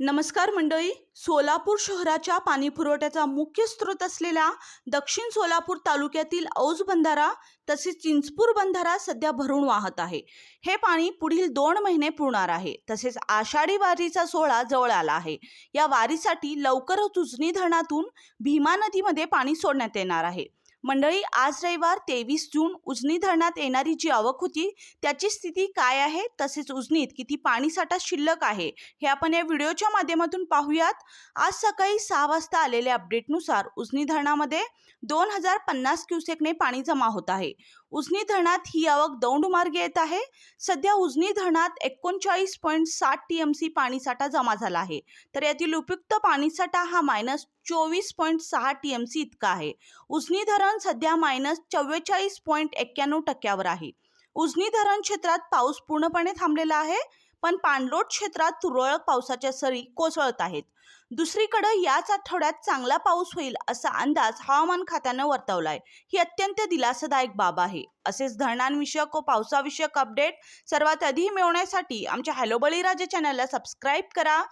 नमस्कार मंडळी. सोलापूर शहराच्या पाणीपुरवठ्याचा मुख्य स्रोत असलेल्या दक्षिण सोलापूर तालुक्यातील औज बंधारा तसेच चिंचपूर बंधारा सध्या भरून वाहत आहे. हे पाणी पुढील दोन महिने पुरणार आहे. तसेच आषाढी वारीचा सोहळा जवळ आला आहे. या वारीसाठी लवकरच उजनी धरणातून भीमा नदीमध्ये पाणी सोडण्यात येणार आहे. मंडळी आज रविवार तेवीस जून उजनी धरणात येणारी जी आवक होती त्याची स्थिती काय आहे? तसेच उजनीत किती पाणीसाठा शिल्लक आहे? हे आपण या व्हिडिओच्या माध्यमातून पाहूयात. आज सकाळी सहा वाजता आलेल्या अपडेटनुसार उजनी धरणामध्ये दोन हजार पन्नास क्युसेकने पाणी जमा होत आहे. उजनी धरणात ही आवक दौंड मार्गे येत आहे. सध्या उजनी धरणात एकोणचाळीस पॉईंट साठ टी एम सी पाणीसाठा जमा झाला आहे. तर यातील उपयुक्त पाणीसाठा हा मायनस चोवीस पॉईंट सहा टी एम सी इतका आहे. उजनी धरण सध्या मायनस चव्वेचाळीस पॉईंट एक्क्याण्णव टक्क्यावर आहे. उजनी धरण क्षेत्रात पाऊस पूर्णपणे थांबलेला आहे. पण पाणलोट क्षेत्रात तुरळक पावसाच्या सरी कोसळत आहेत. दुसरीकडे याच आठवड्यात चांगला पाऊस होईल असा अंदाज हवामान खात्यानं वर्तवलाय. ही अत्यंत दिलासादायक बाब आहे. असेच धरणांविषयक व पावसाविषयक अपडेट सर्वात आधी मिळवण्यासाठी आमच्या हॅलो बळीराजा चॅनलला सबस्क्राईब करा.